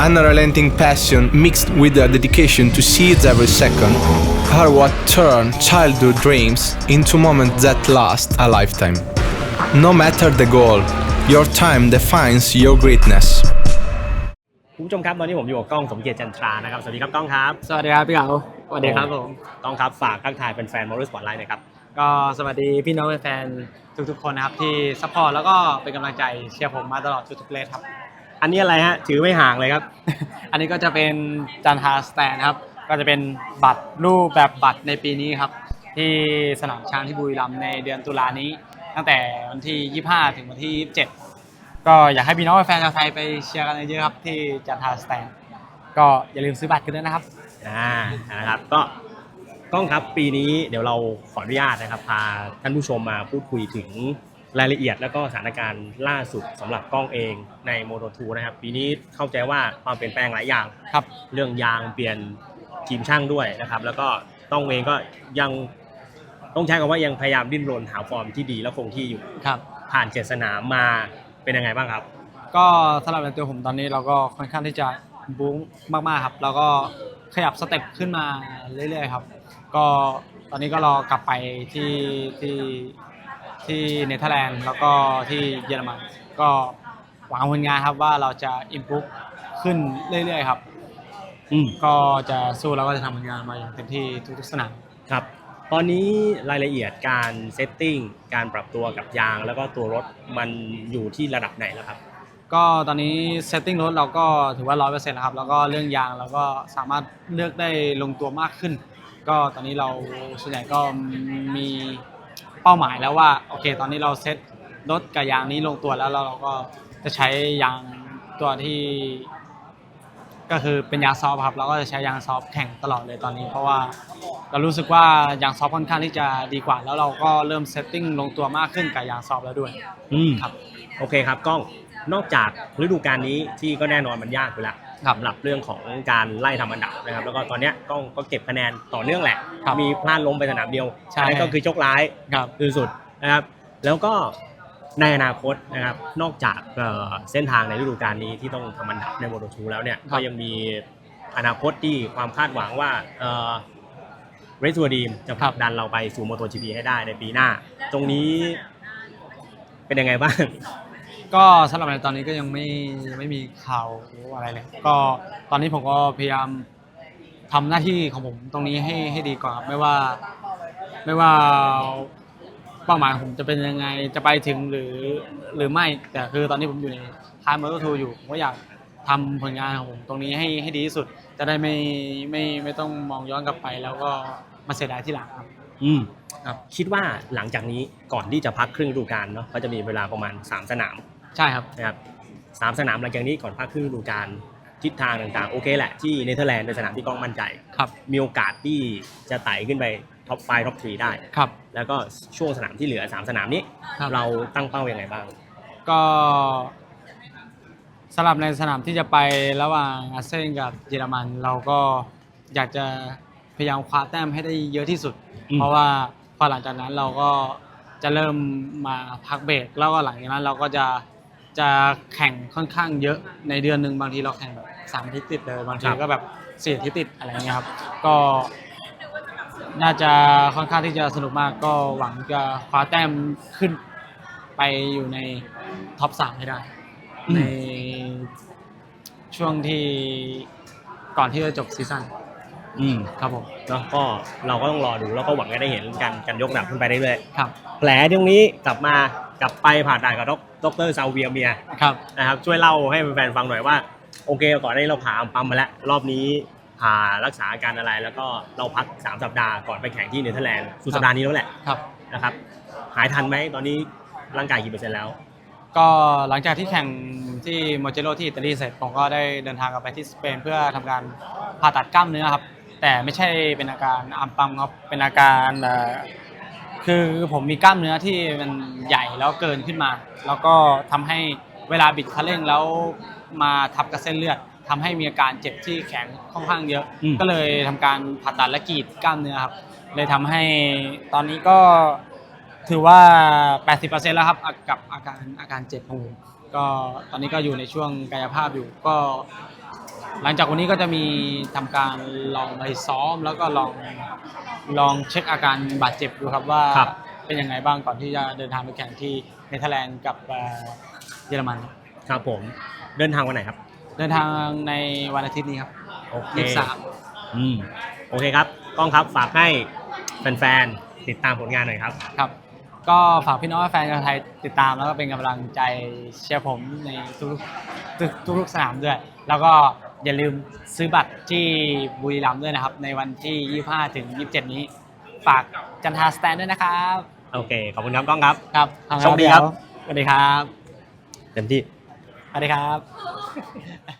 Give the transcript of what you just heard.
unrelenting passion mixed with a dedication to seize every second are what turn childhood dreams into moments that last a lifetime. No matter the goal, your time defines your greatness. คุณผู้ชมครับตอนนี้ผมอยู่กับกล้องสมเกียรติจันทรานะครับ สวัสดีครับกล้องครับสวัสดีครับพี่เก๋าสวัสดีครับผมกล้องครับฝากทักทายเป็นแฟนมอเตอร์สปอร์ตไลน์หน่อยครับ ก็สวัสดีพี่น้องแฟนๆทุกๆ คนนะครับที่ซัพพอร์ตแล้วก็เป็นกำลังใจเชียร์ผมมาตลอดทุกๆเลสครับ อันนี้อะไรฮะ ถือไม่ห่างเลยครับ อันนี้ก็จะเป็นจันทาสแตนครับ ก็จะเป็นบัตรรูปแบบบัตรในปีนี้ครับ ที่สนามช้างที่บุรีรัมย์ในเดือนตุลานี้ ตั้งแต่วันที่ 25 ถึงวันที่ 27 ก็อยากให้พี่น้องแฟนชาวไทยไปเชียร์กันเยอะๆครับ ที่จันทาสแตนก็อย่าลืมซื้อบัตรกันด้วยนะครับ อ่า นะครับก็กล้องครับปีนี้เดี๋ยวเราขออนุญาตนะครับพาท่านผู้ชมมาพูดคุยถึง รายละเอียดแล้วก็สถานการณ์ล่าสุดสำหรับกล้องเองในโมโตทูนะครับ ปีนี้เข้าใจว่าความเปลี่ยนแปลงหลายอย่างครับ เรื่องยางเปลี่ยนทีมช่างด้วยนะครับ แล้วก็ต้องเองก็ยังต้องใช้คำว่ายังพยายามดิ้นรนหาฟอร์มที่ดีและคงที่อยู่ครับผ่านเจ็ดสนามมาเป็นยังไงบ้างครับ ก็สำหรับในตัวผมตอนนี้เราก็ค่อนข้างที่จะบู๊มากๆครับ แล้วก็ขยับสเต็ปขึ้นมาเรื่อยๆครับ ก็ตอนนี้ก็รอกลับไปที่ที่ ที่เนเธอร์แลนด์แล้วก็ที่เยอรมันก็หวังผลงานครับว่าเราจะอิมพุ e ขึ้นเรื่อยๆครับอืมก็จะสู้แล้วก็จะทำผลงานมาอย่างเต็มที่ทุกๆสนามครับ ตอนนี้รายละเอียดการเซตติ้งการปรับตัวกับยาง แล้วก็ตัวรถมันอยู่ที่ระดับไหนแล้วครับ ก็ตอนนี้เซตติ้งรถเราก็ถือว่าร้อยเปอร์เซ็นต์แล้วครับ แล้วก็เรื่องยางเราก็สามารถเลือกได้ลงตัวมากขึ้น ก็ตอนนี้เราส่วนใหญ่ก็มี เป้าหมายแล้วว่าโอเค ตอนนี้เราเซตรถกับยางนี้ลงตัวแล้วแล้วเราก็จะใช้ยางตัวที่ ก็คือเป็นยางซอฟต์ครับเราก็จะใช้ยางซอฟต์แข่งตลอดเลยตอนนี้ เพราะว่าเรารู้สึกว่ายางซอฟต์ค่อนข้างที่จะดีกว่า แล้วเราก็เริ่มเซตติ้งลงตัวมากขึ้นกับยางซอฟต์แล้วด้วย อืมครับ โอเคครับกล้องนอกจากฤดูกาลนี้ที่ก็แน่นอนมันยากอยู่แล้วครับ สำหรับเรื่องของการไล่ทำอันดับนะครับ แล้วก็ตอนเนี้ยกล้องก็เก็บคะแนนต่อเนื่องแหละ ครับมีพลาดล้มไปสนามเดียวใช่ อันนั้นก็คือโชคร้ายครับ คือสุดนะครับ แล้วก็ในอนาคตนะครับ นอกจากเอ่อเส้นทางในฤดูกาลนี้ที่ต้องทำอันดับในโมโตทูแล้วเนี่ย ครับ ก็ยังมีอนาคตที่ความคาดหวังว่าเอ่อเรส u วดีมจะผลักดันเราไปสู่โมโต GP ให้ได้ในปีหน้า ตรงนี้เป็นยังไงบ้าง ก็สำหรับในตอนนี้ก็ยังไม่ไม่มีข่าวอะไรเลย ก็ตอนนี้ผมก็พยายามทำหน้าที่ของผมตรงนี้ให้ให้ดีก่อนครับไม่ว่า ไม่ว่าเป้าหมายของผมจะเป็นยังไงจะไปถึงหรือหรือไม่ แต่คือตอนนี้ผมอยู่ในทายมอเตอร์ทูอยู่ผมก็อยากทำผลงานของผมตรงนี้ให้ให้ดีที่สุด จะได้ไม่ไม่ไม่ต้องมองย้อนกลับไป แล้วก็มาเสียดายที่หลังครับ อืมครับ คิดว่าหลังจากนี้ก่อนที่จะพักครึ่งฤดูกาลเนาะก็จะมีเวลาประมาณ 3 สนาม ใช่ครับ นะครับสามสนามหลังจากนี้ก่อนพักครึ่งฤดูกาลทิศทางต่างๆ โอเคแหละที่เนเธอร์แลนด์เป็นสนามที่กล้องมั่นใจ ครับ มีโอกาสที่จะไต่ขึ้นไปท็อปไฟท็อปทรีได้ ครับ แล้วก็ช่วงสนามที่เหลือ3สนามนี้ ครับ เราตั้งเป้ายังไงบ้าง ก็สำหรับในสนามที่จะไประหว่างอาร์เซนกับเยอรมัน เราก็อยากจะพยายามคว้าแต้มให้ได้เยอะที่สุด อืม เพราะว่าพอหลังจากนั้นเราก็จะเริ่มมาพักเบรกแล้วก็หลังจากนั้นเราก็จะ จะแข่งค่อนข้างเยอะในเดือนหนึ่งบางทีเราแข่งแบบสามอาทิตย์ติดเลยบางทีก็แบบสี่อาทิตย์ติดอะไรเงี้ยครับก็น่าจะค่อนข้างที่จะสนุกมากก็หวังจะคว้าแต้มขึ้นไปอยู่ในท็อปสามให้ได้อืมในช่วงที่ก่อนที่จะจบซีซั่นอืมครับผมเนาะก็เราก็ต้องรอดูแล้วก็หวังจะได้เห็นการการยกระดับขึ้นไปเรื่อยครับๆแผลตรงนี้กลับมา กลับไปผ่าตัดกับดรซาเวียเมียครับนะครับช่วยเล่าให้แฟนๆฟังหน่อยว่า โอเคก่อนหน้านี้เราผ่าอัมปั๊มมาแล้ว รอบนี้ผ่ารักษาอาการอะไร แล้วก็เราพัก 3 สัปดาห์ก่อนไปแข่งที่เนเธอร์แลนด์สุดสัปดาห์นี้แล้วแหละครับนะครับหายทันไหมตอนนี้ร่างกายกี่เปอร์เซ็นต์แล้ว ก็หลังจากที่แข่งที่โมเจโรที่อิตาลีเสร็จผมก็ได้เดินทางกลับไปที่สเปนเพื่อทำการผ่าตัดกล้ามเนื้อครับแต่ไม่ใช่เป็นอาการอัมปั๊มครับเป็นอาการเอ่อ คือผมมีกล้ามเนื้อที่มันใหญ่แล้วเกินขึ้นมา แล้วก็ทำให้เวลาบิดคันเร่งแล้วมาทับกับเส้นเลือดทำให้มีอาการเจ็บที่แขนค่อนข้างเยอะอืมก็เลยทำการผ่าตัดและกรีดกล้ามเนื้อครับ เลยทำให้ตอนนี้ก็ถือว่า 80%แล้วครับกับอาการอาการเจ็บของผมก็ตอนนี้ก็อยู่ในช่วงกายภาพอยู่ก็ หลังจากวันนี้ก็จะมีทำการลองไปซ้อมแล้วก็ลอง ลองเช็คอาการบาดเจ็บดูครับว่าครับเป็นยังไงบ้างก่อนที่จะเดินทางไปแข่งที่เนเธอร์แลนด์กับเอ่อเยอรมันครับผมเดินทางวันไหนครับเดินทางในวันอาทิตย์นี้ครับโอเคยี่สิบสามอืมโอเคครับกล้องครับฝากให้แฟนๆติดตามผลงานหน่อยครับ ครับ ก็ฝากพี่น้องแฟนชาวไทยติดตามแล้วก็เป็นกำลังใจเชียร์ผมในทุกทุกทุกๆสนามด้วย แล้วก็ อย่าลืมซื้อบัตรที่บุรีรัมย์ด้วยนะครับ ในวันที่ 25 ถึง 27 นี้ ฝากจันทาสแตนด้วยนะครับ โอเค ขอบคุณครับกล้องครับ ครับโชคดีครับ สวัสดีครับ เต็มที่ สวัสดีครับ